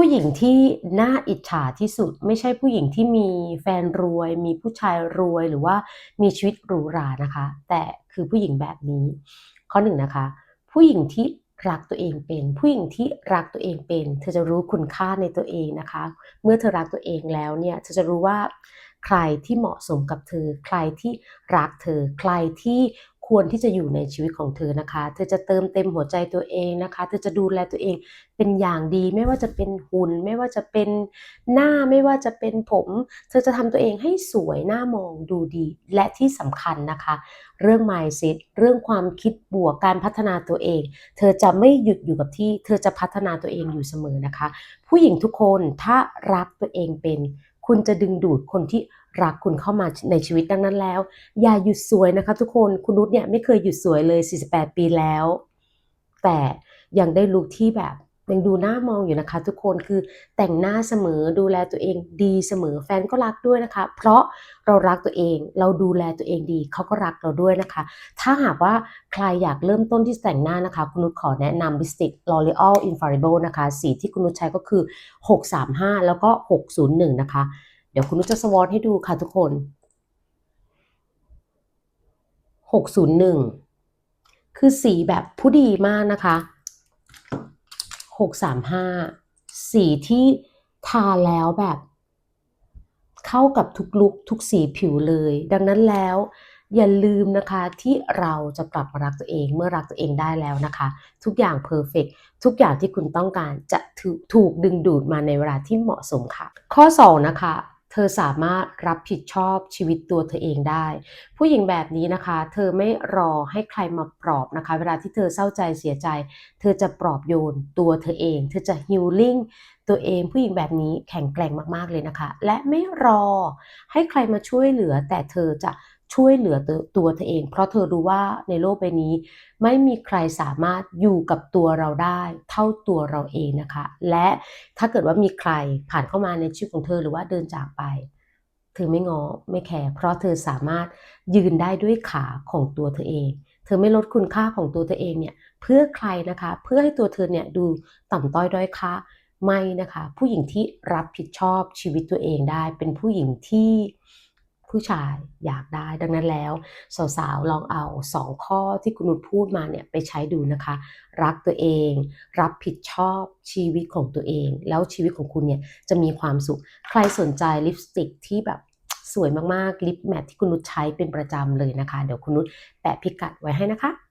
ผู้หญิงที่น่าอิจฉาที่สุด ไม่ใช่ผู้หญิงที่มีแฟนรวย มีผู้ชายรวยหรือว่ามีชีวิตหรูหรานะคะ แต่คือผู้หญิงแบบนี้ ข้อหนึ่งนะคะ ผู้หญิงที่รักตัวเองเป็น ผู้หญิงที่รักตัวเองเป็น เธอจะรู้คุณค่าในตัวเองนะคะ เมื่อเธอรักตัวเองแล้วเนี่ยเธอจะรู้ว่าใครที่เหมาะสมกับเธอ ใครที่รักเธอ ใครที่ ควรที่จะอยู่ในชีวิตของเธอนะคะ เธอจะเติมเต็มหัวใจตัวเองนะคะ เธอจะดูแลตัวเองเป็นอย่างดี ไม่ว่าจะเป็นหุ่น ไม่ว่าจะเป็นหน้า ไม่ว่าจะเป็นผม เธอจะทำตัวเองให้สวยน่ามองดูดี และที่สำคัญนะคะ เรื่อง mindset เรื่องความคิดบวกการพัฒนาตัวเอง เธอจะไม่หยุดอยู่กับที่ เธอจะพัฒนาตัวเองอยู่เสมอนะคะ ผู้หญิงทุกคนถ้ารักตัวเองเป็น คุณจะดึงดูดคนที่รักคุณเข้ามาในชีวิตดังนั้นแล้ว อย่าหยุดสวยนะคะทุกคนคุณนุชเนี่ยไม่เคยหยุดสวยเลย 48 ปีแล้ว แต่ยังได้ลุคที่แบบ ยังดูหน่ามองอยู่นะคะ ทุกคนคือแต่งหน้าเสมอดูแลตัวเองดีเสมอแฟนก็รักด้วยนะคะ เพราะเรารักตัวเองเราดูแลตัวเองดีเขาก็รักเราด้วยนะคะ ถ้าหากว่าใครอยากเริ่มต้นที่แต่งหน้านะคะ คุณนุชขอแนะนำ Lipstick L'Oreal Infallible นะคะ สีที่คุณนุชใช้ก็คือ 635 แล้วก็ 601 นะคะ เดี๋ยวคุณนุชจะสวอตให้ดูค่ะทุกคน 601 คือสีแบบผู้ดีมากนะคะ 635 สีที่ทาแล้วแบบเข้ากับทุกลุกทุกสีผิวเลย ดังนั้นแล้วอย่าลืมนะคะที่เราจะกลับมารักตัวเองเมื่อรักตัวเองได้แล้วนะคะ ทุกอย่างเพอร์เฟกทุกอย่างที่คุณต้องการจะถูกดึงดูดมาในเวลาที่เหมาะสมค่ะ ข้อ 2 นะคะ ธอสามารถรับผิดชอบชีวิตตัวเธอเองได้ ผู้หญิงแบบนี้นะคะ เธอไม่รอให้ใครมาปลอบนะคะ เวลาที่เธอเศร้าใจเสียใจ เธอจะปลอบโยนตัวเธอเอง เธอจะฮิลลิ่งตัวเองผู้หญิงแบบนี้แข็งแกร่งมากๆเลยนะคะ และไม่รอให้ใครมาช่วยเหลือ แต่เธอจะ ช่วยเหลือตัวเธอเอง เพราะเธอรู้ว่าในโลกใบนี้ ไม่มีใครสามารถอยู่กับตัวเราได้ เท่าตัวเราเองนะคะ และถ้าเกิดว่ามีใครผ่านเข้ามาในชีวิตของเธอหรือว่าเดินจากไป เธอไม่งอไม่แคร์เพราะเธอสามารถยืนได้ด้วยขาของตัวเธอเอง เธอไม่ลดคุณค่าของตัวเธอเองเนี่ยเพื่อใครนะคะเพื่อให้ตัวเธอเนี่ยดูต่ำต้อยด้อยค่าไม่นะคะ ผู้หญิงที่รับผิดชอบชีวิตตัวเองได้ เป็นผู้หญิงที่ ผู้ชายอยากได้ดังนั้นแล้ว สาวๆ ลองเอาสองข้อที่คุณนุชพูดมาเนี่ยไปใช้ดูนะคะ รักตัวเอง รับผิดชอบชีวิตของตัวเอง แล้วชีวิตของคุณเนี่ยจะมีความสุข ใครสนใจลิปสติกที่แบบสวยมากๆ ลิปแมทที่คุณนุชใช้เป็นประจำเลยนะคะ เดี๋ยวคุณนุชแปะพิกัดไว้ให้นะคะ